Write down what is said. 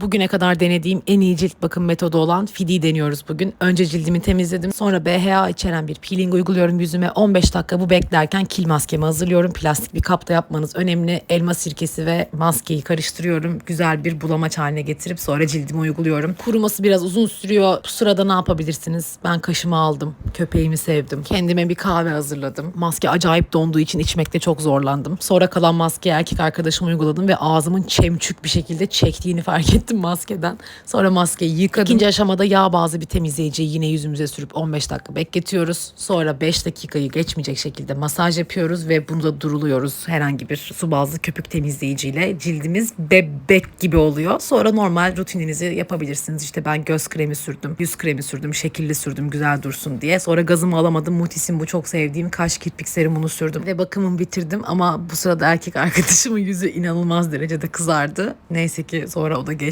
Bugüne kadar denediğim en iyi cilt bakım metodu olan Fidi deniyoruz bugün. Önce cildimi temizledim. Sonra BHA içeren bir peeling uyguluyorum yüzüme. 15 dakika bu beklerken kil maskemi hazırlıyorum. Plastik bir kapta yapmanız önemli. Elma sirkesi ve maskeyi karıştırıyorum. Güzel bir bulamaç haline getirip sonra cildime uyguluyorum. Kuruması biraz uzun sürüyor. Bu sırada ne yapabilirsiniz? Ben kaşımı aldım. Köpeğimi sevdim. Kendime bir kahve hazırladım. Maske acayip donduğu için içmekte çok zorlandım. Sonra kalan maskeyi erkek arkadaşıma uyguladım ve ağzımın çemçük bir şekilde çektiğini fark ettim maskeden. Sonra maskeyi yıkadım. İkinci aşamada yağ bazlı bir temizleyiciyi yine yüzümüze sürüp 15 dakika bekletiyoruz. Sonra 5 dakikayı geçmeyecek şekilde masaj yapıyoruz ve bunu da duruluyoruz herhangi bir su bazlı köpük temizleyiciyle. Cildimiz bebek gibi oluyor. Sonra normal rutininizi yapabilirsiniz. İşte ben göz kremi sürdüm, yüz kremi sürdüm, şekilli sürdüm güzel dursun diye. Sonra gazımı alamadım. Mutis'in bu çok sevdiğim kaş kirpik serumunu sürdüm ve bakımımı bitirdim ama bu sırada erkek arkadaşımın yüzü inanılmaz derecede kızardı. Neyse ki sonra o da geçti.